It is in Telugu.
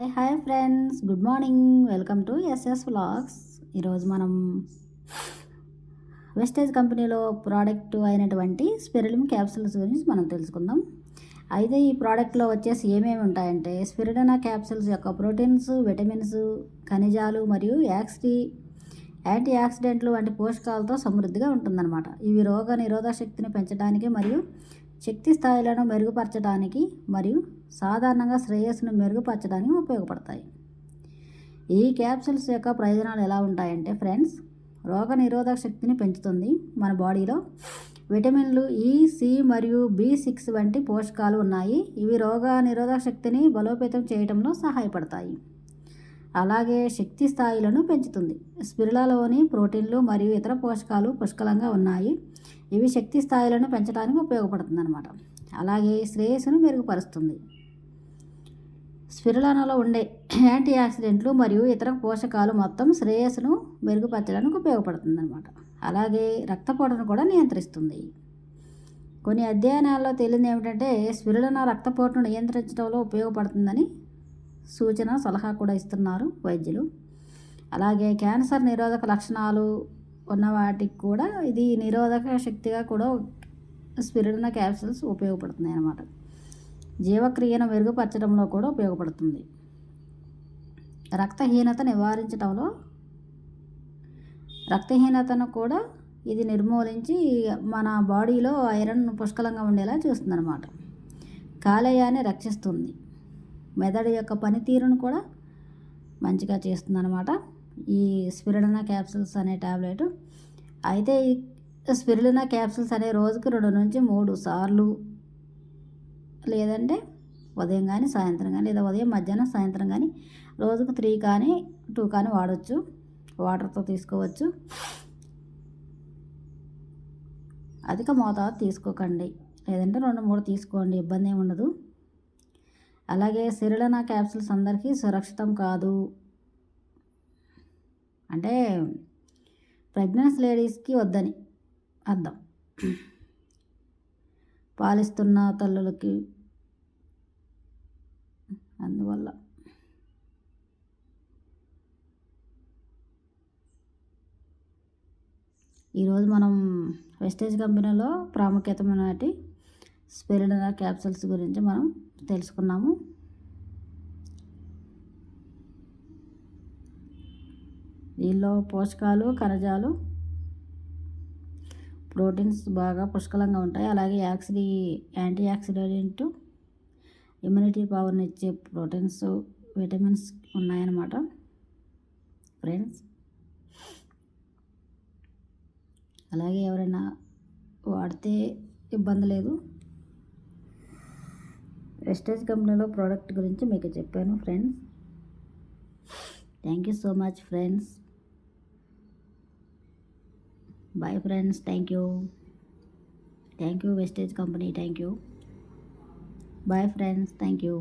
Hi friends good morning welcome to S vlogs ఈరోజు మనం వెస్టేజ్ కంపెనీలో ప్రోడక్ట్ అయినటువంటి స్పిరిలిమ్ క్యాప్సూల్స్ గురించి మనం తెలుసుకుందాం. అయితే ఈ ప్రోడక్ట్లో వచ్చేసి ఏమేమి ఉంటాయంటే స్పిరిడనా క్యాప్సూల్స్ యొక్క ప్రోటీన్స్ విటమిన్స్ ఖనిజాలు మరియు యాక్సిటీ యాంటీ ఆక్సిడెంట్లు వంటి పోషకాలతో సమృద్ధిగా ఉంటుందన్నమాట. ఇవి రోగ నిరోధక శక్తిని పెంచడానికి మరియు శక్తి స్థాయిలను మెరుగుపరచడానికి మరియు సాధారణంగా శ్రేయస్సును మెరుగుపరచడానికి ఉపయోగపడతాయి. ఈ క్యాప్సూల్స్ యొక్క ప్రయోజనాలు ఎలా ఉంటాయంటే ఫ్రెండ్స్ రోగ నిరోధక శక్తిని పెంచుతుంది మన బాడీలో. విటమిన్లు e, ఈ సి మరియు బి సిక్స్ వంటి పోషకాలు ఉన్నాయి. ఇవి రోగ నిరోధక శక్తిని బలోపేతం చేయడంలో సహాయపడతాయి. అలాగే శక్తి స్థాయిలను పెంచుతుంది. స్పిరులలోని ప్రోటీన్లు మరియు ఇతర పోషకాలు పుష్కలంగా ఉన్నాయి. ఇవి శక్తి స్థాయిలను పెంచడానికి ఉపయోగపడుతుంది అనమాట అలాగే శ్రేయస్సును మెరుగుపరుస్తుంది. స్పిరులనలో ఉండే యాంటీ ఆక్సిడెంట్లు మరియు ఇతర పోషకాలు మొత్తం శ్రేయస్సును మెరుగుపరచడానికి ఉపయోగపడుతుంది అనమాట అలాగే రక్తపోటును కూడా నియంత్రిస్తుంది. కొన్ని అధ్యయనాల్లో తేలింది ఏమిటంటే స్పిరులన రక్తపోటును నియంత్రించడంలో ఉపయోగపడుతుందని సూచన సలహా కూడా ఇస్తున్నారు వైద్యులు. అలాగే క్యాన్సర్ నిరోధక లక్షణాలు ఉన్న వాటికి కూడా ఇది నిరోధక శక్తిగా కూడా స్పిరిడిన క్యాప్సూల్స్ ఉపయోగపడుతున్నాయి అన్నమాట. జీవక్రియను మెరుగుపరచడంలో కూడా ఉపయోగపడుతుంది. రక్తహీనత నివారించడంలో రక్తహీనతను కూడా ఇది నిర్మూలించి మన బాడీలో ఐరన్ పుష్కలంగా ఉండేలా చూస్తుందన్నమాట. కాలేయాన్ని రక్షిస్తుంది. మెదడు యొక్క పనితీరును కూడా మంచిగా చేస్తుందన్నమాట. ఈ స్పిరిడనా క్యాప్సూల్స్ అనే ట్యాబ్లెట్ అయితే ఈ స్పిరిడినా క్యాప్సూల్స్ అనే రోజుకి రెండు నుంచి మూడు సార్లు లేదంటే ఉదయం కానీ సాయంత్రం కానీ లేదా ఉదయం మధ్యాహ్నం సాయంత్రం కానీ రోజుకు త్రీ కానీ టూ కానీ వాడచ్చు. వాటర్తో తీసుకోవచ్చు. అధిక మోతాదు తీసుకోకండి. లేదంటే రెండు మూడు తీసుకోండి. ఇబ్బంది ఏమి ఉండదు. అలాగే సిరిలనా క్యాప్సూల్స్ అందరికీ సురక్షితం కాదు. అంటే ప్రెగ్నెన్స్ లేడీస్కి వద్దని అర్థం. పాలిస్తున్న తల్లులకి అందువల్ల. ఈరోజు మనం వెస్టేజ్ కంపెనీలో ప్రాముఖ్యతమైన స్పెరిడనా క్యాప్సూల్స్ గురించి మనం తెలుసుకున్నాము. దీనిలో పోషకాలు ఖనిజాలు ప్రోటీన్స్ బాగా పుష్కలంగా ఉంటాయి. అలాగే యాక్సిడీ యాంటీ ఆక్సిడెంట్ ఇమ్యూనిటీ పవర్ని ఇచ్చే ప్రోటీన్స్ విటమిన్స్ ఉన్నాయన్నమాట. ఫ్రెండ్స్ అలాగే ఎవరైనా వాడితే ఇబ్బంది లేదు. వెస్టేజ్ కంపెనీలో ప్రోడక్ట్ గురించి మీకు చెప్పాను friends thank you so much friends bye friends thank you thank you Vestige company thank you bye friends thank you